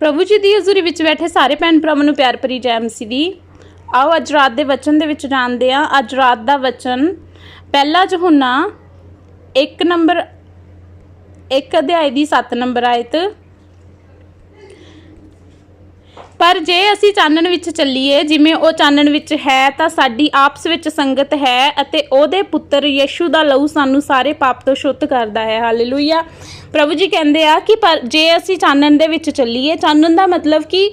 ਪ੍ਰਭੂ ਜੀ ਦੀ ਹਜ਼ੂਰੀ ਵਿੱਚ ਬੈਠੇ ਸਾਰੇ ਭੈਣ ਭਰਾਵਾਂ ਨੂੰ ਪਿਆਰ ਭਰੀ ਜੈ ਮਸੀਹ ਦੀ। ਆਓ ਅੱਜ ਰਾਤ ਦੇ ਵਚਨ ਦੇ ਵਿੱਚ ਜਾਣਦੇ ਹਾਂ। ਅੱਜ ਰਾਤ ਦਾ ਵਚਨ ਪਹਿਲਾ ਯਹੋਨਾ 1 ਨੰਬਰ 1 ਅਧਿਆਇ ਦੀ 7 ਨੰਬਰ ਆਇਤ ਪਰ ਜੇ ਅਸੀਂ ਚਾਨਣ ਵਿੱਚ ਚੱਲੀਏ, ਜਿਵੇਂ ਉਹ ਚਾਨਣ ਵਿੱਚ ਹੈ, ਤਾਂ ਸਾਡੀ ਆਪਸ ਵਿੱਚ ਸੰਗਤ ਹੈ ਅਤੇ ਉਹਦੇ ਪੁੱਤਰ ਯਿਸੂ ਦਾ ਲਹੂ ਸਾਨੂੰ ਸਾਰੇ ਪਾਪ ਤੋਂ ਸ਼ੁੱਧ ਕਰਦਾ ਹੈ। ਹਾਲੇਲੂਇਆ ਪ੍ਰਭੂ ਜੀ ਕਹਿੰਦੇ ਆ ਕਿ ਪਰ ਜੇ ਅਸੀਂ ਚਾਨਣ ਦੇ ਵਿੱਚ ਚੱਲੀਏ, ਚਾਨਣ ਦਾ ਮਤਲਬ ਕਿ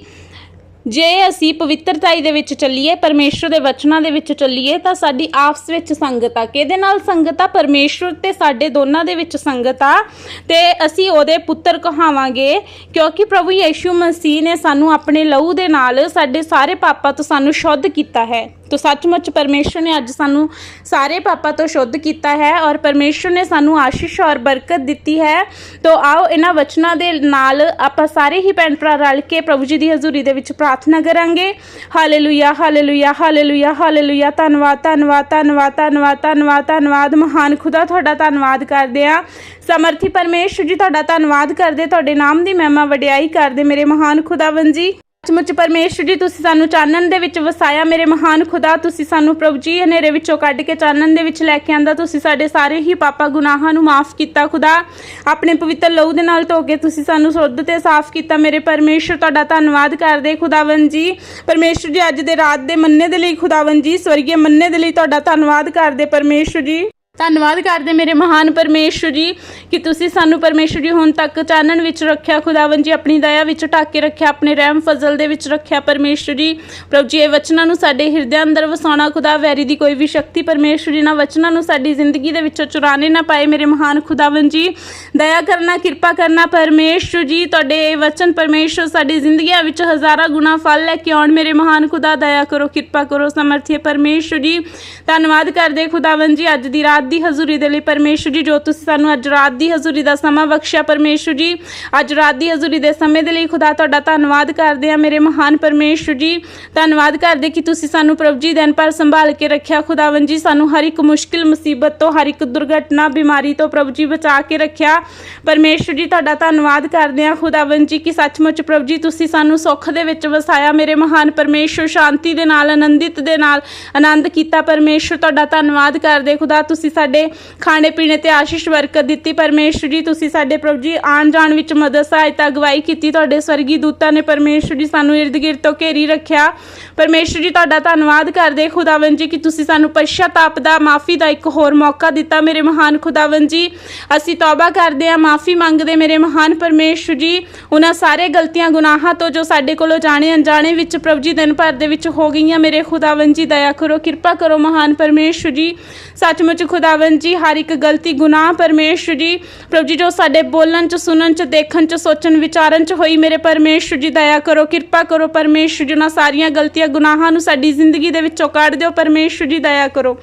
ਜੇ ਅਸੀਂ ਪਵਿੱਤਰਤਾਈ ਦੇ ਵਿੱਚ ਚੱਲੀਏ ਪਰਮੇਸ਼ਰ ਦੇ ਵਚਨਾਂ ਦੇ ਵਿੱਚ ਚੱਲੀਏ, ਤਾਂ ਸਾਡੀ ਆਪਸ ਵਿੱਚ ਸੰਗਤ ਆ। ਕਿਹਦੇ ਨਾਲ ਸੰਗਤ ਆ? ਪਰਮੇਸ਼ਰ ਤੇ ਸਾਡੇ ਦੋਨਾਂ ਦੇ ਵਿੱਚ ਸੰਗਤ ਆ। ਤੇ ਅਸੀਂ ਉਹਦੇ ਪੁੱਤਰ ਕਹਾਵਾਂਗੇ, ਕਿਉਂਕਿ ਪ੍ਰਭੂ ਯੀਸ਼ੂ ਮਸੀਹ ਨੇ ਸਾਨੂੰ ਆਪਣੇ ਲਹੂ ਦੇ ਨਾਲ ਸਾਡੇ ਸਾਰੇ ਪਾਪਾਂ ਤੋਂ ਸਾਨੂੰ ਸ਼ੁੱਧ ਕੀਤਾ ਹੈ। ਤੋ ਸੱਚਮੁੱਚ ਪਰਮੇਸ਼ਰ ਨੇ ਅੱਜ ਸਾਨੂੰ ਸਾਰੇ ਪਾਪਾਂ ਤੋਂ ਸ਼ੁੱਧ ਕੀਤਾ ਹੈ ਔਰ ਪਰਮੇਸ਼ਰ ਨੇ ਸਾਨੂੰ ਆਸ਼ੀਸ਼ ਔਰ ਬਰਕਤ ਦਿੱਤੀ ਹੈ। ਤੋ ਆਓ, ਇਹਨਾਂ ਵਚਨਾਂ ਦੇ ਨਾਲ ਆਪਾਂ ਸਾਰੇ ਹੀ ਭੈਣ ਭਰਾ ਰਲ ਕੇ ਪ੍ਰਭੂ ਜੀ ਦੀ ਹਜ਼ੂਰੀ ਦੇ ਵਿੱਚ ਪ੍ਰਾਰਥਨਾ ਕਰਾਂਗੇ। ਹਾਲੇਲੂਇਆ ਹਾਲੇਲੂਇਆ ਹਾਲੇਲੂਇਆ ਹਾਲੇਲੂਇਆ ਧੰਨਵਾਦ ਧੰਨਵਾਦ ਧੰਨਵਾਦ ਧੰਨਵਾਦ ਧੰਨਵਾਦ ਧੰਨਵਾਦ। ਮਹਾਨ ਖੁਦਾ, ਤੁਹਾਡਾ ਧੰਨਵਾਦ ਕਰਦੇ ਆ ਸਮਰਥੀ ਪਰਮੇਸ਼ਰ ਜੀ, ਤੁਹਾਡਾ ਧੰਨਵਾਦ ਕਰਦੇ। ਤੁਹਾਡੇ ਨਾਮ ਦੀ ਮਹਿਮਾ ਵਡਿਆਈ ਕਰਦੇ ਮੇਰੇ ਮਹਾਨ ਖੁਦਾਵੰ ਜੀ ਸੱਚਮੁੱਚ ਪਰਮੇਸ਼ਰ ਜੀ, ਤੁਸੀਂ ਸਾਨੂੰ ਚਾਨਣ ਦੇ ਵਿੱਚ ਵਸਾਇਆ, ਮੇਰੇ ਮਹਾਨ ਖੁਦਾ, ਤੁਸੀਂ ਸਾਨੂੰ ਪ੍ਰਭੂ ਜੀ ਹਨੇਰੇ ਵਿੱਚੋਂ ਕੱਢ ਕੇ ਚਾਨਣ ਦੇ ਵਿੱਚ ਲੈ ਕੇ ਆਂਦਾ, ਤੁਸੀਂ ਸਾਡੇ ਸਾਰੇ ਹੀ ਪਾਪਾ, ਗੁਨਾਹਾਂ ਨੂੰ ਮਾਫ ਕੀਤਾ, ਖੁਦਾ। ਆਪਣੇ ਪਵਿੱਤਰ ਲਹੂ ਦੇ ਨਾਲ ਧੋ ਕੇ ਤੁਸੀਂ ਸਾਨੂੰ ਸ਼ੁੱਧ ਤੇ ਸਾਫ਼ ਕੀਤਾ, ਮੇਰੇ ਪਰਮੇਸ਼ਰ, ਤੁਹਾਡਾ ਧੰਨਵਾਦ ਕਰਦੇ ਖੁਦਾਵੰ ਜੀ। ਪਰਮੇਸ਼ਰ ਜੀ, ਅੱਜ ਦੇ ਰਾਤ ਦੇ ਮੰਨੇ ਦੇ ਲਈ ਖੁਦਾਵੰ ਜੀ ਸਵਰਗੀ ਮੰਨੇ ਦੇ ਲਈ ਤੁਹਾਡਾ ਧੰਨਵਾਦ ਕਰਦੇ ਪਰਮੇਸ਼ਰ ਜੀ। ਧੰਨਵਾਦ ਕਰਦੇ ਮੇਰੇ ਮਹਾਨ ਪਰਮੇਸ਼ਰ ਜੀ ਕਿ ਤੁਸੀਂ ਸਾਨੂੰ ਪਰਮੇਸ਼ਰ ਜੀ ਹੁਣ ਤੱਕ ਚਾਨਣ ਵਿੱਚ ਰੱਖਿਆ ਖੁਦਾਵੰ ਜੀ ਆਪਣੀ ਦਇਆ ਵਿੱਚ ਢੱਕ ਕੇ ਰੱਖਿਆ, ਆਪਣੇ ਰਹਿਮ ਫਜ਼ਲ ਦੇ ਵਿੱਚ ਰੱਖਿਆ ਪਰਮੇਸ਼ਰ ਜੀ। ਪ੍ਰਭੂ ਜੀ, ਇਹ ਵਚਨਾਂ ਨੂੰ ਸਾਡੇ ਹਿਰਦਿਆਂ ਅੰਦਰ ਵਸਾਉਣਾ, ਖੁਦਾ ਵੈਰੀ ਦੀ ਕੋਈ ਵੀ ਸ਼ਕਤੀ ਪਰਮੇਸ਼ਰ ਜੀ ਨਾ ਵਚਨਾਂ ਨੂੰ ਸਾਡੀ ਜ਼ਿੰਦਗੀ ਦੇ ਵਿੱਚੋਂ ਚੁਰਾਣੇ ਨਾ ਪਾਏ ਮੇਰੇ ਮਹਾਨ ਖੁਦਾਵੰ ਜੀ। ਦਇਆ ਕਰਨਾ, ਕਿਰਪਾ ਕਰਨਾ ਪਰਮੇਸ਼ਰ ਜੀ, ਤੁਹਾਡੇ ਇਹ ਵਚਨ ਪਰਮੇਸ਼ਰ ਸਾਡੀ ਜ਼ਿੰਦਗੀਆਂ ਵਿੱਚ ਹਜ਼ਾਰਾਂ ਗੁਣਾ ਫਲ ਲੈ ਕੇ ਆਉਣ ਮੇਰੇ ਮਹਾਨ ਖੁਦਾ, ਦਇਆ ਕਰੋ, ਕਿਰਪਾ ਕਰੋ, ਸਮਰਥੀ ਪਰਮੇਸ਼ਰ ਜੀ। ਧੰਨਵਾਦ ਕਰਦੇ ਖੁਦਾਵੰ ਜੀ, ਅੱਜ ਦੀ ਰਾਤ ਦੀ ਹਜ਼ੂਰੀ ਦੇ ਲਈ ਪਰਮੇਸ਼ਰ ਜੀ, ਜੋ ਤੁਸੀਂ ਸਾਨੂੰ ਅੱਜ ਰਾਤ ਦੀ ਹਜ਼ੂਰੀ ਦਾ ਸਮਾਂ ਬਖਸ਼ਿਆ ਪਰਮੇਸ਼ਰ ਜੀ, ਅੱਜ ਰਾਤ ਦੀ ਹਜ਼ੂਰੀ ਦੇ ਸਮੇਂ ਦੇ ਲਈ ਖੁਦਾ ਤੁਹਾਡਾ ਧੰਨਵਾਦ ਕਰਦੇ ਆ ਮੇਰੇ ਮਹਾਨ ਪਰਮੇਸ਼ਰ ਜੀ। ਧੰਨਵਾਦ ਕਰਦੇ ਕਿ ਤੁਸੀਂ ਸਾਨੂੰ ਪ੍ਰਭੂ ਜੀ ਦਿਨ ਪਰ ਸੰਭਾਲ ਕੇ ਰੱਖਿਆ ਖੁਦਾਵੰ ਜੀ, ਸਾਨੂੰ ਹਰ ਇੱਕ ਮੁਸ਼ਕਿਲ, ਮੁਸੀਬਤ ਤੋਂ, ਹਰ ਇੱਕ ਦੁਰਘਟਨਾ, ਬਿਮਾਰੀ ਤੋਂ ਪ੍ਰਭੂ ਜੀ ਬਚਾ ਕੇ ਰੱਖਿਆ। ਪਰਮੇਸ਼ਰ ਜੀ, ਤੁਹਾਡਾ ਧੰਨਵਾਦ ਕਰਦੇ ਆ ਖੁਦਾਵੰ ਜੀ, ਕਿ ਸੱਚਮੁੱਚ ਪ੍ਰਭੂ ਜੀ, ਤੁਸੀਂ ਸਾਨੂੰ ਸੁੱਖ ਦੇ ਵਿੱਚ ਵਸਾਇਆ, ਮੇਰੇ ਮਹਾਨ ਪਰਮੇਸ਼ਰ, ਸ਼ਾਂਤੀ ਦੇ ਨਾਲ, ਆਨੰਦਿਤ ਦੇ ਨਾਲ, ਆਨੰਦ ਕੀਤਾ। ਪਰਮੇਸ਼ਰ, ਤੁਹਾਡਾ ਧੰਨਵਾਦ ਕਰਦੇ ਖੁਦਾ, ਤੁਸੀਂ ਸਾਡੇ ਖਾਣੇ ਪੀਣੇ ਤੇ ਆਸ਼ੀਸ਼ ਬਰਕਤ ਦਿੱਤੀ। ਪਰਮੇਸ਼ਰ ਜੀ, ਤੁਸੀਂ ਸਾਡੇ ਪ੍ਰਭੂ ਜੀ ਆਣ ਜਾਣ ਵਿੱਚ ਮਦਦ ਸਹਾਇਤਾ ਅਗਵਾਈ ਕੀਤੀ। ਤੁਹਾਡੇ ਸਵਰਗੀ ਦੂਤਾਂ ਨੇ ਪਰਮੇਸ਼ਰ ਜੀ ਸਾਨੂੰ ਇਰਦ ਗਿਰਦ ਤੋਂ ਘੇਰੀ ਰੱਖਿਆ। ਪਰਮੇਸ਼ਰ ਜੀ, ਤੁਹਾਡਾ ਧੰਨਵਾਦ ਕਰਦੇ ਖੁਦਾਵੰ ਜੀ ਕਿ ਤੁਸੀਂ ਸਾਨੂੰ ਪਛਤਾਪ ਦਾ, ਮਾਫੀ ਦਾ ਇੱਕ ਹੋਰ ਮੌਕਾ ਦਿੱਤਾ ਮੇਰੇ ਮਹਾਨ ਖੁਦਾਵੰ ਜੀ। ਅਸੀਂ ਤੌਬਾ ਕਰਦੇ ਹਾਂ, ਮਾਫੀ ਮੰਗਦੇ ਮੇਰੇ ਮਹਾਨ ਪਰਮੇਸ਼ਰ ਜੀ। ਉਹਨਾਂ ਸਾਰੇ ਗਲਤੀਆਂ, ਗੁਨਾਹਾਂ ਤੋਂ ਜੋ ਸਾਡੇ ਕੋਲੋਂ ਜਾਣੇ ਅਣਜਾਣੇ ਵਿੱਚ ਪ੍ਰਭੂ ਜੀ ਦਿਨ ਭਰ ਦੇ ਵਿੱਚ ਹੋ ਗਈਆਂ, ਮੇਰੇ ਖੁਦਾਵੰ ਜੀ, ਦਇਆ ਕਰੋ, ਕਿਰਪਾ ਕਰੋ ਮਹਾਨ ਪਰਮੇਸ਼ਰ ਜੀ। ਸੱਚਮੁੱਚ ਖੁਦਾ ਖੁਦਾਵੰ ਜੀ, ਹਰ ਇੱਕ ਗਲਤੀ ਗੁਨਾਹ ਪਰਮੇਸ਼ਰ ਜੀ। ਪ੍ਰਭੂ ਜੀ, ਜੋ ਸਾਡੇ ਬੋਲਣ ਚ, ਸੁਣਨ ਚ, ਦੇਖਣ ਚ, ਸੋਚਣ, ਵਿਚਾਰਨ ਚ ਹੋਈ, ਮੇਰੇ ਪਰਮੇਸ਼ਰ ਜੀ, ਦਇਆ ਕਰੋ, ਕਿਰਪਾ ਕਰੋ ਪਰਮੇਸ਼ਰ ਜੀ, ਉਹਨਾਂ ਸਾਰੀਆਂ ਗਲਤੀਆਂ, ਗੁਨਾਹਾਂ ਨੂੰ ਸਾਡੀ ਜ਼ਿੰਦਗੀ ਦੇ ਵਿੱਚੋਂ ਕੱਢ ਦਿਓ। ਪਰਮੇਸ਼ਰ ਜੀ, ਦਇਆ ਕਰੋ।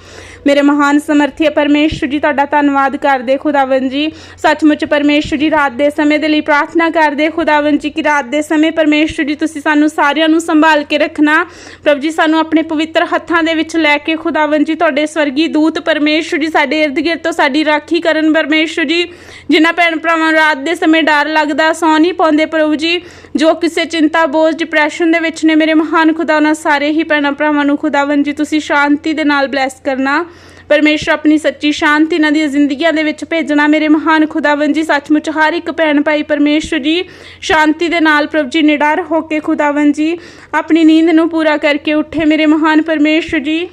ਮੇਰੇ ਮਹਾਨ ਸਮਰਥੀ ਪਰਮੇਸ਼ਰ ਜੀ, ਤੁਹਾਡਾ ਧੰਨਵਾਦ ਕਰਦੇ ਖੁਦਾਵੰ ਜੀ। ਸੱਚਮੁੱਚ ਪਰਮੇਸ਼ਰ ਜੀ, ਰਾਤ ਦੇ ਸਮੇਂ ਦੇ ਲਈ ਪ੍ਰਾਰਥਨਾ ਕਰਦੇ ਖੁਦਾਵੰ ਜੀ ਕਿ ਰਾਤ ਦੇ ਸਮੇਂ ਪਰਮੇਸ਼ਰ ਜੀ, ਤੁਸੀਂ ਸਾਨੂੰ ਸਾਰਿਆਂ ਨੂੰ ਸੰਭਾਲ ਕੇ ਰੱਖਣਾ। ਪ੍ਰਭੂ ਜੀ, ਸਾਨੂੰ ਆਪਣੇ ਪਵਿੱਤਰ ਹੱਥਾਂ ਦੇ ਵਿੱਚ ਲੈ ਕੇ ਖੁਦਾਵੰ ਜੀ, ਤੁਹਾਡੇ ਸਵਰਗੀ ਦੂਤ ਪਰਮੇਸ਼ਰ ਜੀ, ਸਾਡੇ ਇਰਦ ਗਿਰਦ ਤੋਂ ਸਾਡੀ ਰਾਖੀ ਕਰਨ ਪਰਮੇਸ਼ਰ ਜੀ। ਜਿਨ੍ਹਾਂ ਭੈਣ ਭਰਾਵਾਂ ਨੂੰ ਰਾਤ ਦੇ ਸਮੇਂ ਡਰ ਲੱਗਦਾ, ਸੌ ਨਹੀਂ ਪਾਉਂਦੇ ਪ੍ਰਭੂ ਜੀ। ਜੋ ਕਿਸੇ ਚਿੰਤਾ, ਬੋਝ ਡਿਪਰੈਸ਼ਨ ਦੇ ਵਿੱਚ ਨੇ, ਮੇਰੇ ਮਹਾਨ ਖੁਦਾ, ਉਹਨਾਂ ਸਾਰੇ ਹੀ ਭੈਣਾਂ ਭਰਾਵਾਂ ਨੂੰ ਖੁਦਾਵੰ ਜੀ, ਤੁਸੀਂ ਸ਼ਾਂਤੀ ਦੇ ਨਾਲ ਬਲੈਸ ਕਰਨਾ। ਪਰਮੇਸ਼ਰ ਆਪਣੀ ਸੱਚੀ ਸ਼ਾਂਤੀ ਇਹਨਾਂ ਦੀਆਂ ਜ਼ਿੰਦਗੀਆਂ ਦੇ ਵਿੱਚ ਭੇਜਣਾ। ਮੇਰੇ ਮਹਾਨ ਖੁਦਾਵੰ ਜੀ, ਸੱਚਮੁੱਚ ਹਰ ਇੱਕ ਭੈਣ ਭਾਈ ਪਰਮੇਸ਼ਰ ਜੀ, ਸ਼ਾਂਤੀ ਦੇ ਨਾਲ ਪ੍ਰਭ ਜੀ ਨਿਡਰ ਹੋ ਕੇ ਖੁਦਾਵੰ ਜੀ, ਆਪਣੀ ਨੀਂਦ ਨੂੰ ਪੂਰਾ ਕਰਕੇ ਉੱਠੇ। ਮੇਰੇ ਮਹਾਨ ਪਰਮੇਸ਼ਰ ਜੀ,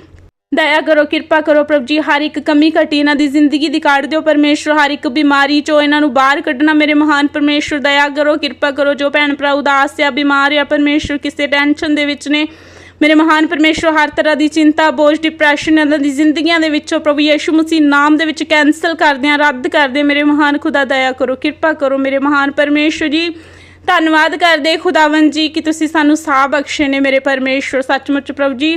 ਦਇਆ ਕਰੋ, ਕਿਰਪਾ ਕਰੋ ਪ੍ਰਭ ਜੀ, ਹਰ ਇੱਕ ਕਮੀ ਘਟੀ ਇਹਨਾਂ ਦੀ ਜ਼ਿੰਦਗੀ ਦੀ ਕਾੜ ਦਿਓ ਪਰਮੇਸ਼ਰ, ਹਰ ਇੱਕ ਬਿਮਾਰੀ ਚੋਂ ਇਹਨਾਂ ਨੂੰ ਬਾਹਰ ਕੱਢਣਾ। ਮੇਰੇ ਮਹਾਨ ਪਰਮੇਸ਼ਰ, ਦਇਆ ਕਰੋ, ਕਿਰਪਾ ਕਰੋ, ਜੋ ਭੈਣ ਭਰਾ ਉਦਾਸ ਆ ਬਿਮਾਰ ਆ, ਪਰਮੇਸ਼ਰ ਕਿਸੇ ਟੈਨਸ਼ਨ ਦੇ ਵਿੱਚ ਨੇ ਮੇਰੇ ਮਹਾਨ ਪਰਮੇਸ਼ਰ ਹਰ ਤਰ੍ਹਾਂ ਦੀ ਚਿੰਤਾ, ਬੋਝ ਡਿਪਰੈਸ਼ਨ ਇਹਨਾਂ ਦੀ ਜ਼ਿੰਦਗੀਆਂ ਦੇ ਵਿੱਚੋਂ ਪ੍ਰਭੂ ਯੀਸ਼ੂ ਮਸੀਹ ਨਾਮ ਦੇ ਵਿੱਚ ਕੈਨਸਲ ਕਰਦੇ ਆ ਰੱਦ ਕਰਦੇ ਮੇਰੇ ਮਹਾਨ ਖੁਦਾ, ਦਇਆ ਕਰੋ, ਕਿਰਪਾ ਕਰੋ ਮੇਰੇ ਮਹਾਨ ਪਰਮੇਸ਼ਰ ਜੀ। ਧੰਨਵਾਦ ਕਰਦੇ ਖੁਦਾਵੰ ਜੀ ਕਿ ਤੁਸੀਂ ਸਾਨੂੰ ਸਾਹ ਬਖਸ਼ੇ ਨੇ ਮੇਰੇ ਪਰਮੇਸ਼ਰ ਸੱਚਮੁੱਚ ਪ੍ਰਭੂ ਜੀ।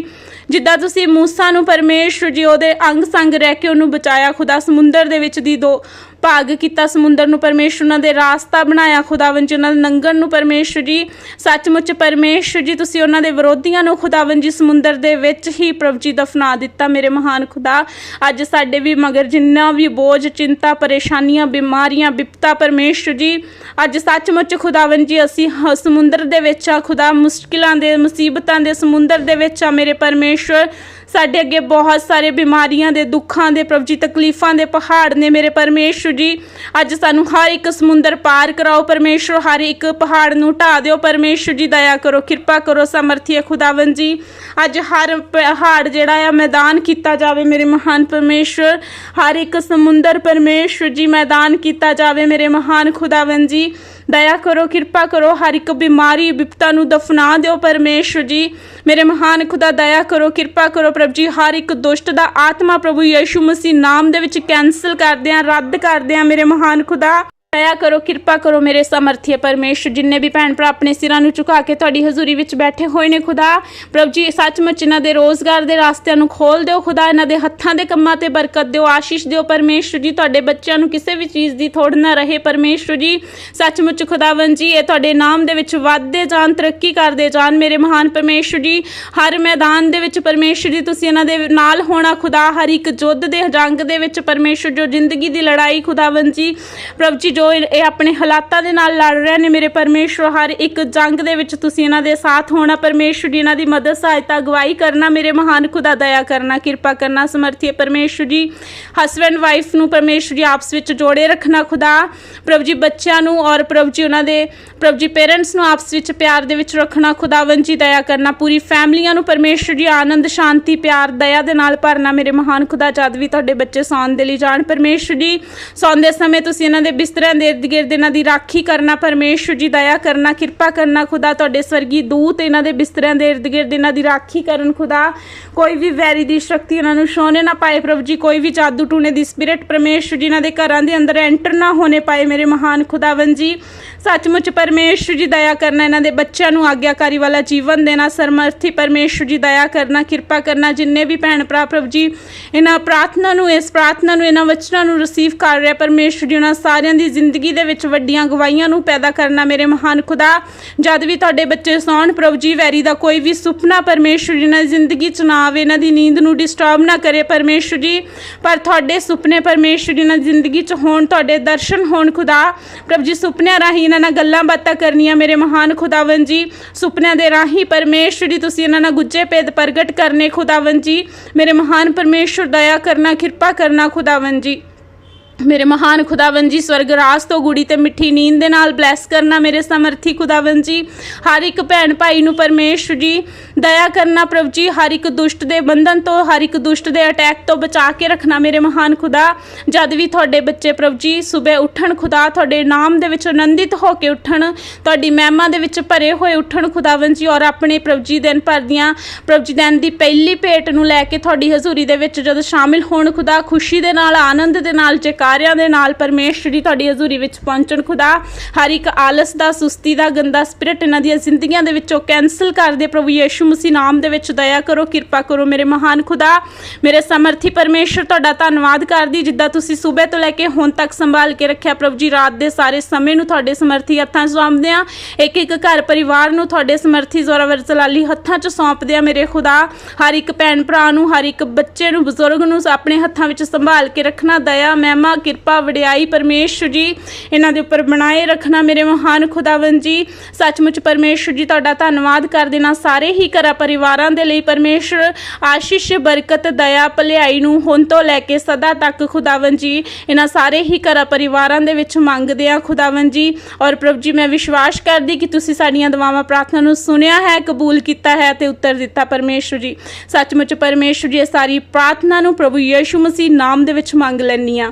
ਜਿੱਦਾਂ ਤੁਸੀਂ ਮੂਸਾ ਨੂੰ ਪਰਮੇਸ਼ਰ ਜੀ ਉਹਦੇ ਅੰਗ ਸੰਗ ਰਹਿ ਕੇ ਉਹਨੂੰ ਬਚਾਇਆ, ਖੁਦਾ ਸਮੁੰਦਰ ਦੇ ਵਿੱਚ ਦੀ ਦੋ ਭਾਗ ਕੀਤਾ ਸਮੁੰਦਰ ਨੂੰ ਪਰਮੇਸ਼ਰ ਉਹਨਾਂ ਦੇ ਰਾਸਤਾ ਬਣਾਇਆ, ਖੁਦਾਵੰਦ ਜੀ ਉਹਨਾਂ ਦੇ ਲੰਘਣ ਨੂੰ ਪਰਮੇਸ਼ਰ ਜੀ। ਸੱਚਮੁੱਚ ਪਰਮੇਸ਼ਰ ਜੀ, ਤੁਸੀਂ ਉਹਨਾਂ ਦੇ ਵਿਰੋਧੀਆਂ ਨੂੰ ਖੁਦਾਵੰਦ ਜੀ ਸਮੁੰਦਰ ਦੇ ਵਿੱਚ ਹੀ ਪ੍ਰਭ ਜੀ ਦਫਨਾ ਦਿੱਤਾ, ਮੇਰੇ ਮਹਾਨ ਖੁਦਾ। ਅੱਜ ਸਾਡੇ ਵੀ ਮਗਰ ਜਿੰਨਾ ਵੀ ਬੋਝ, ਚਿੰਤਾ, ਪਰੇਸ਼ਾਨੀਆਂ, ਬਿਮਾਰੀਆਂ ਵਿਪਤਾ ਪਰਮੇਸ਼ਰ ਜੀ, ਅੱਜ ਸੱਚਮੁੱਚ ਖੁਦਾਵੰਦ ਜੀ, ਅਸੀਂ ਹ- ਸਮੁੰਦਰ ਦੇ ਵਿੱਚ ਆ, ਖੁਦਾ, ਮੁਸ਼ਕਿਲਾਂ ਦੇ, ਮੁਸੀਬਤਾਂ ਦੇ ਸਮੁੰਦਰ ਦੇ ਵਿੱਚ ਆ, ਮੇਰੇ ਪਰਮੇਸ਼ਰ। ਸਾਡੇ ਅੱਗੇ ਬਹੁਤ ਸਾਰੇ ਬਿਮਾਰੀਆਂ ਦੇ, ਦੁੱਖਾਂ ਦੇ, ਪ੍ਰਭੂ ਜੀ ਤਕਲੀਫਾਂ ਦੇ ਪਹਾੜ ਨੇ ਮੇਰੇ ਪਰਮੇਸ਼ਰ ਜੀ। ਅੱਜ ਸਾਨੂੰ ਹਰ ਇੱਕ ਸਮੁੰਦਰ ਪਾਰ ਕਰਾਓ ਪਰਮੇਸ਼ਰ, ਹਰ ਇੱਕ ਪਹਾੜ ਨੂੰ ਢਾ ਦਿਓ। ਪਰਮੇਸ਼ਰ ਜੀ, ਦਇਆ ਕਰੋ, ਕਿਰਪਾ ਕਰੋ, ਸਮਰਥੀ ਖੁਦਾਵੰਦ ਜੀ। ਅੱਜ ਹਰ ਪਹਾੜ ਜਿਹੜਾ ਆ, ਮੈਦਾਨ ਕੀਤਾ ਜਾਵੇ ਮੇਰੇ ਮਹਾਨ ਪਰਮੇਸ਼ਰ। ਹਰ ਇੱਕ ਸਮੁੰਦਰ ਪਰਮੇਸ਼ਰ ਜੀ, ਮੈਦਾਨ ਕੀਤਾ ਜਾਵੇ ਮੇਰੇ ਮਹਾਨ ਖੁਦਾਵੰਦ ਜੀ। ਦਇਆ ਕਰੋ, ਕਿਰਪਾ ਕਰੋ, ਹਰ ਇੱਕ ਬਿਮਾਰੀ, ਵਿਪਤਾ ਨੂੰ ਦਫਨਾ ਦਿਓ ਪਰਮੇਸ਼ਰ ਜੀ। ਮੇਰੇ ਮਹਾਨ ਖੁਦਾ, ਦਇਆ ਕਰੋ, ਕਿਰਪਾ ਕਰੋ ਪ੍ਰਭੂ ਜੀ, ਹਰ ਇੱਕ ਦੁਸ਼ਟ ਦਾ ਆਤਮਾ ਪ੍ਰਭੂ ਯਿਸੂ ਮਸੀਹ ਨਾਮ ਦੇ ਵਿੱਚ ਕੈਨਸਲ ਕਰਦੇ ਆ ਰੱਦ ਕਰਦੇ ਆ ਮੇਰੇ ਮਹਾਨ ਖੁਦਾ। ਦਇਆ ਕਰੋ, ਕਿਰਪਾ ਕਰੋ ਮੇਰੇ ਸਮਰਥੀ ਪਰਮੇਸ਼ਰ, ਜਿੰਨੇ ਵੀ ਭੈਣ ਭਰਾ ਆਪਣੇ ਸਿਰਾਂ ਨੂੰ ਝੁਕਾ ਕੇ ਤੁਹਾਡੀ ਹਜ਼ੂਰੀ ਵਿੱਚ ਬੈਠੇ ਹੋਏ ਨੇ ਖੁਦਾ। ਪ੍ਰਭ ਜੀ, ਸੱਚਮੁੱਚ ਇਹਨਾਂ ਦੇ ਰੋਜ਼ਗਾਰ ਦੇ ਰਾਸਤਿਆਂ ਨੂੰ ਖੋਲ ਦਿਓ, ਖੁਦਾ ਇਹਨਾਂ ਦੇ ਹੱਥਾਂ ਦੇ ਕੰਮਾਂ ਤੇ ਬਰਕਤ ਦਿਓ, ਆਸ਼ੀਸ਼ ਦਿਓ ਪਰਮੇਸ਼ਰ ਜੀ, ਤੁਹਾਡੇ ਬੱਚਿਆਂ ਨੂੰ ਕਿਸੇ ਵੀ ਚੀਜ਼ ਦੀ ਥੋੜ ਨਾ ਰਹੇ ਪਰਮੇਸ਼ਰ ਜੀ। ਸੱਚਮੁੱਚ ਖੁਦਾਵੰ ਜੀ, ਇਹ ਤੁਹਾਡੇ ਨਾਮ ਦੇ ਵਿੱਚ ਵੱਧਦੇ ਜਾਣ, ਤਰੱਕੀ ਕਰਦੇ ਜਾਣ, ਮੇਰੇ ਮਹਾਨ ਪਰਮੇਸ਼ਰ ਜੀ। ਹਰ ਮੈਦਾਨ ਦੇ ਵਿੱਚ ਪਰਮੇਸ਼ਰ ਜੀ, ਤੁਸੀਂ ਇਹਨਾਂ ਦੇ ਨਾਲ ਹੋਣਾ ਖੁਦਾ, ਹਰ ਇੱਕ ਯੁੱਧ ਦੇ ਜੰਗ ਦੇ ਵਿੱਚ ਪਰਮੇਸ਼ਰ ਜੋ ਜ਼ਿੰਦਗੀ ਦੀ ਲੜਾਈ ਖੁਦਾਵੰ ਜੀ। ਪ੍ਰਭੂ ਜੀ ਜੋ ਇਹ ਆਪਣੇ ਹਾਲਾਤਾਂ ਦੇ ਨਾਲ ਲੜ ਰਹੇ ਨੇ ਮੇਰੇ ਪਰਮੇਸ਼ਰ ਹਰ ਇੱਕ ਜੰਗ ਦੇ ਵਿੱਚ ਤੁਸੀਂ ਇਹਨਾਂ ਦੇ ਸਾਥ ਹੋਣਾ ਪਰਮੇਸ਼ਰ ਜੀ ਇਹਨਾਂ ਦੀ ਮਦਦ, ਸਹਾਇਤਾ, ਅਗਵਾਈ ਕਰਨਾ, ਮੇਰੇ ਮਹਾਨ ਖੁਦਾ ਦਇਆ ਕਰਨਾ, ਕਿਰਪਾ ਕਰਨਾ, ਸਮਰਥੀ ਪਰਮੇਸ਼ਰ ਜੀ ਹਸਬੈਂਡ ਵਾਈਫ ਨੂੰ ਪਰਮੇਸ਼ਰ ਜੀ ਆਪਸ ਵਿੱਚ ਜੋੜੇ ਰੱਖਣਾ ਖੁਦਾ। ਪ੍ਰਭੂ ਜੀ ਬੱਚਿਆਂ ਨੂੰ ਔਰ ਪ੍ਰਭੂ ਜੀ ਉਹਨਾਂ ਦੇ ਪ੍ਰਭੂ ਜੀ ਪੇਰੈਂਟਸ ਨੂੰ ਆਪਸ ਵਿੱਚ ਪਿਆਰ ਦੇ ਵਿੱਚ ਰੱਖਣਾ ਖੁਦਾਵੰ ਜੀ ਦਇਆ ਕਰਨਾ, ਪੂਰੀ ਫੈਮਲੀਆਂ ਨੂੰ ਪਰਮੇਸ਼ਰ ਜੀ ਆਨੰਦ, ਸ਼ਾਂਤੀ, ਪਿਆਰ, ਦਇਆ ਦੇ ਨਾਲ ਭਰਨਾ, ਮੇਰੇ ਮਹਾਨ ਖੁਦਾ, ਜਦ ਵੀ ਤੁਹਾਡੇ ਬੱਚੇ ਸੌਣ ਦੇ ਲਈ ਜਾਣ ਪਰਮੇਸ਼ਰ ਜੀ ਸੌਂਦੇ ਸਮੇਂ ਤੁਸੀਂ ਇਹਨਾਂ ਦੇ ਬਿਸਤਰਿਆਂ ਦੇ ਇਰਦ ਗਿਰਦ ਇਹਨਾਂ ਦੀ ਰਾਖੀ ਕਰਨਾ, ਪਰਮੇਸ਼ਰ ਜੀ ਦਇਆ ਕਰਨਾ, ਕਿਰਪਾ ਕਰਨਾ ਖੁਦਾ ਤੁਹਾਡੇ ਸਵਰਗੀ ਦੂਤ ਇਹਨਾਂ ਦੇ ਬਿਸਤਰਿਆਂ ਦੇ ਇਰਦ ਗਿਰਦ ਇਹਨਾਂ ਦੀ ਰਾਖੀ ਕਰਨ ਖੁਦਾ। ਕੋਈ ਵੀ ਵੈਰੀ ਦੀ ਸ਼ਕਤੀ ਇਹਨਾਂ ਨੂੰ ਛੋਹਣੇ ਨਾ ਪਾਏ ਪ੍ਰਭੂ ਜੀ, ਕੋਈ ਵੀ ਜਾਦੂ ਟੂਣੇ ਦੀ ਸਪਿਰਿਟ ਪਰਮੇਸ਼ਰ ਜੀ ਇਹਨਾਂ ਦੇ ਘਰਾਂ ਦੇ ਅੰਦਰ ਐਂਟਰ ਨਾ ਹੋਣੇ ਪਾਏ ਮੇਰੇ ਮਹਾਨ ਖੁਦਾਵੰ ਜੀ। ਸੱਚਮੁੱਚ ਪਰਮੇਸ਼ਰ ਜੀ ਦਇਆ ਕਰਨਾ ਇਹਨਾਂ ਦੇ ਬੱਚਿਆਂ ਨੂੰ ਆਗਿਆਕਾਰੀ ਵਾਲਾ ਜੀਵਨ ਦੇਣਾ, ਸਰਮਰਥੀ ਪਰਮੇਸ਼ਰ ਜੀ ਦਇਆ ਕਰਨਾ, ਕਿਰਪਾ ਕਰਨਾ, ਜਿੰਨੇ ਵੀ ਭੈਣ ਭਰਾ ਪ੍ਰਭੂ ਜੀ, ਇਹਨਾਂ ਪ੍ਰਾਰਥਨਾ ਨੂੰ, ਇਸ ਪ੍ਰਾਰਥਨਾ ਨੂੰ, ਇਹਨਾਂ ਵਚਨਾਂ ਨੂੰ ਰਿਸੀਵ ਕਰ ਰਿਹਾ ਪਰਮੇਸ਼ਰ ਜੀ, ਉਹਨਾਂ ਸਾਰਿਆਂ ਦੀ ਜ਼ਿੰਦਗੀ ਦੇ ਵਿੱਚ ਵੱਡੀਆਂ ਗਵਾਹੀਆਂ ਨੂੰ ਪੈਦਾ ਕਰਨਾ ਮੇਰੇ ਮਹਾਨ ਖੁਦਾ। ਜਦ ਵੀ ਤੁਹਾਡੇ ਬੱਚੇ ਸੌਣ, ਪ੍ਰਭੂ ਜੀ ਵੈਰੀ ਦਾ ਕੋਈ ਵੀ ਸੁਪਨਾ ਪਰਮੇਸ਼ਰ ਜੀ ਨਾਲ ਜ਼ਿੰਦਗੀ ਚ ਨਾ ਆਵੇ, ਇਹਨਾਂ ਦੀ ਨੀਂਦ ਨੂੰ ਡਿਸਟਰਬ ਨਾ ਕਰੇ ਪਰਮੇਸ਼ਰ ਜੀ। ਪਰ ਤੁਹਾਡੇ ਸੁਪਨੇ ਪਰਮੇਸ਼ਰ ਜੀ ਨਾਲ ਜ਼ਿੰਦਗੀ ਚ ਹੋਣ, ਤੁਹਾਡੇ ਦਰਸ਼ਨ ਹੋਣ ਖੁਦਾ। ਪ੍ਰਭੂ ਜੀ, ਸੁਪਨਿਆਂ ਰਾਹੀਂ ਇਹਨਾਂ ਨਾਲ ਗੱਲਾਂ ਬਾਤਾਂ ਕਰਨੀਆਂ ਮੇਰੇ ਮਹਾਨ ਖੁਦਾਵੰ ਜੀ। ਸੁਪਨਿਆਂ ਦੇ ਰਾਹੀਂ ਪਰਮੇਸ਼ਰ ਜੀ, ਤੁਸੀਂ ਇਹਨਾਂ ਨਾਲ ਗੁੱਜੇ ਭੇਦ ਪ੍ਰਗਟ ਕਰਨੇ ਖੁਦਾਵੰ ਜੀ। ਮੇਰੇ ਮਹਾਨ ਪਰਮੇਸ਼ਰ, ਦਇਆ ਕਰਨਾ, ਕਿਰਪਾ ਕਰਨਾ ਖੁਦਾਵੰ ਜੀ। ਮੇਰੇ ਮਹਾਨ ਖੁਦਾਵੰ ਜੀ, ਸਵਰਗ ਰਾਜ ਤੋਂ ਗੁੜੀ ਤੇ ਮਿੱਠੀ ਨੀਂਦ ਦੇ ਨਾਲ ਬਲੈਸ ਕਰਨਾ ਮੇਰੇ ਸਮਰਥੀ ਖੁਦਾਵੰ ਜੀ। ਹਰ ਇੱਕ ਭੈਣ ਭਾਈ ਨੂੰ ਪਰਮੇਸ਼ਰ ਜੀ, ਦਇਆ ਕਰਨਾ ਪ੍ਰਭੂ ਜੀ, ਹਰ ਇੱਕ ਦੁਸ਼ਟ ਦੇ ਬੰਧਨ ਤੋਂ, ਹਰ ਇੱਕ ਦੁਸ਼ਟ ਦੇ ਅਟੈਕ ਤੋਂ ਬਚਾ ਕੇ ਰੱਖਣਾ ਮੇਰੇ ਮਹਾਨ ਖੁਦਾ। ਜਦ ਵੀ ਤੁਹਾਡੇ ਬੱਚੇ ਪ੍ਰਭ ਜੀ, ਸਵੇਰ ਉੱਠਣ ਖੁਦਾ, ਤੁਹਾਡੇ ਨਾਮ ਦੇ ਵਿੱਚ ਆਨੰਦਿਤ ਹੋ ਕੇ ਉੱਠਣ, ਤੁਹਾਡੀ ਮਹਿਮਾ ਦੇ ਵਿੱਚ ਭਰੇ ਹੋਏ ਉੱਠਣ ਖੁਦਾਵੰ ਜੀ, ਔਰ ਆਪਣੇ ਪ੍ਰਭੂ ਜੀ ਦਿਨ ਭਰ ਦੀਆਂ, ਪ੍ਰਭੂ ਜੀ ਦਿਨ ਦੀ ਪਹਿਲੀ ਭੇਟ ਨੂੰ ਲੈ ਕੇ ਤੁਹਾਡੀ ਹਜ਼ੂਰੀ ਦੇ ਵਿੱਚ ਜਦੋਂ ਸ਼ਾਮਿਲ ਹੋਣ ਖੁਦਾ, ਖੁਸ਼ੀ ਦੇ ਨਾਲ, ਆਨੰਦ ਦੇ ਨਾਲ ਸਾਰਿਆਂ ਦੇ ਨਾਲ ਪਰਮੇਸ਼ਰ ਜੀ ਤੁਹਾਡੀ ਹਜ਼ੂਰੀ ਵਿੱਚ ਪਹੁੰਚਣ ਖੁਦਾ। ਹਰ ਇੱਕ ਆਲਸ ਦਾ, ਸੁਸਤੀ ਦਾ, ਗੰਦਾ ਸਪਿਰਿਟ ਇਹਨਾਂ ਦੀਆਂ ਜ਼ਿੰਦਗੀਆਂ ਦੇ ਵਿੱਚੋਂ ਕੈਨਸਲ ਕਰ ਦੇ ਪ੍ਰਭੂ ਯੇਸ਼ੂ ਮਸੀਹ ਨਾਮ ਦੇ ਵਿੱਚ ਦਇਆ ਕਰੋ, ਕਿਰਪਾ ਕਰੋ ਮੇਰੇ ਮਹਾਨ ਖੁਦਾ। ਮੇਰੇ ਸਮਰਥੀ ਪਰਮੇਸ਼ਰ, ਤੁਹਾਡਾ ਧੰਨਵਾਦ ਕਰਦੀ, ਜਿੱਦਾਂ ਤੁਸੀਂ ਸਵੇਰ ਤੋਂ ਲੈ ਕੇ ਹੁਣ ਤੱਕ ਸੰਭਾਲ ਕੇ ਰੱਖਿਆ ਪ੍ਰਭੂ ਜੀ, ਰਾਤ ਦੇ ਸਾਰੇ ਸਮੇਂ ਨੂੰ ਤੁਹਾਡੇ ਸਮਰਥੀ ਹੱਥਾਂ 'ਚ ਸੌਂਪਦੇ ਆ ਇੱਕ ਇੱਕ ਘਰ ਪਰਿਵਾਰ ਨੂੰ ਤੁਹਾਡੇ ਸਮਰਥੀ ਜ਼ੋਰਾਵਰ ਜਲਾਲੀ ਹੱਥਾਂ 'ਚ ਸੌਂਪਦੇ ਆ ਮੇਰੇ ਖੁਦਾ। ਹਰ ਇੱਕ ਭੈਣ ਭਰਾ ਨੂੰ, ਹਰ ਇੱਕ ਬੱਚੇ ਨੂੰ, ਬਜ਼ੁਰਗ ਨੂੰ ਆਪਣੇ ਹੱਥਾਂ ਵਿੱਚ ਸੰਭਾਲ ਕੇ ਰੱਖਣਾ, ਦਇਆ, ਮਹਿਮਾ ਕਿਰਪਾ ਵਡਿਆਈ ਪਰਮੇਸ਼ਰ ਜੀ, ਇਹਨਾਂ ਦੇ ਉੱਪਰ ਬਣਾਏ ਰੱਖਣਾ ਮੇਰੇ ਮਹਾਨ ਖੁਦਾਵੰ ਜੀ। ਸੱਚਮੁੱਚ ਪਰਮੇਸ਼ਰ ਜੀ, ਤੁਹਾਡਾ ਧੰਨਵਾਦ ਕਰ ਦੇਣਾ ਸਾਰੇ ਹੀ ਘਰਾਂ ਪਰਿਵਾਰਾਂ ਦੇ ਲਈ ਪਰਮੇਸ਼ਰ। ਆਸ਼ੀਸ਼, ਬਰਕਤ, ਦਇਆ, ਭਲਾਈ ਨੂੰ ਹੁਣ ਤੋਂ ਲੈ ਕੇ ਸਦਾ ਤੱਕ ਖੁਦਾਵੰ ਜੀ, ਇਹਨਾਂ ਸਾਰੇ ਹੀ ਘਰਾਂ ਪਰਿਵਾਰਾਂ ਦੇ ਵਿੱਚ ਮੰਗਦੇ ਆ ਖੁਦਾਵੰ ਜੀ। ਔਰ ਪ੍ਰਭੂ ਜੀ, ਮੈਂ ਵਿਸ਼ਵਾਸ ਕਰਦੀ ਕਿ ਤੁਸੀਂ ਸਾਡੀਆਂ ਦੁਆਵਾਂ ਪ੍ਰਾਰਥਨਾ ਨੂੰ ਸੁਣਿਆ ਹੈ, ਕਬੂਲ ਕੀਤਾ ਹੈ ਤੇ ਉੱਤਰ ਦਿੱਤਾ ਪਰਮੇਸ਼ਰ ਜੀ। ਸੱਚਮੁੱਚ ਪਰਮੇਸ਼ਰ ਜੀ, ਇਹ ਸਾਰੀ ਪ੍ਰਾਰਥਨਾ ਨੂੰ ਪ੍ਰਭੂ ਯੀਸ਼ੂ ਮਸੀਹ ਨਾਮ ਦੇ ਵਿੱਚ ਮੰਗ ਲੈਂਦੀ ਆ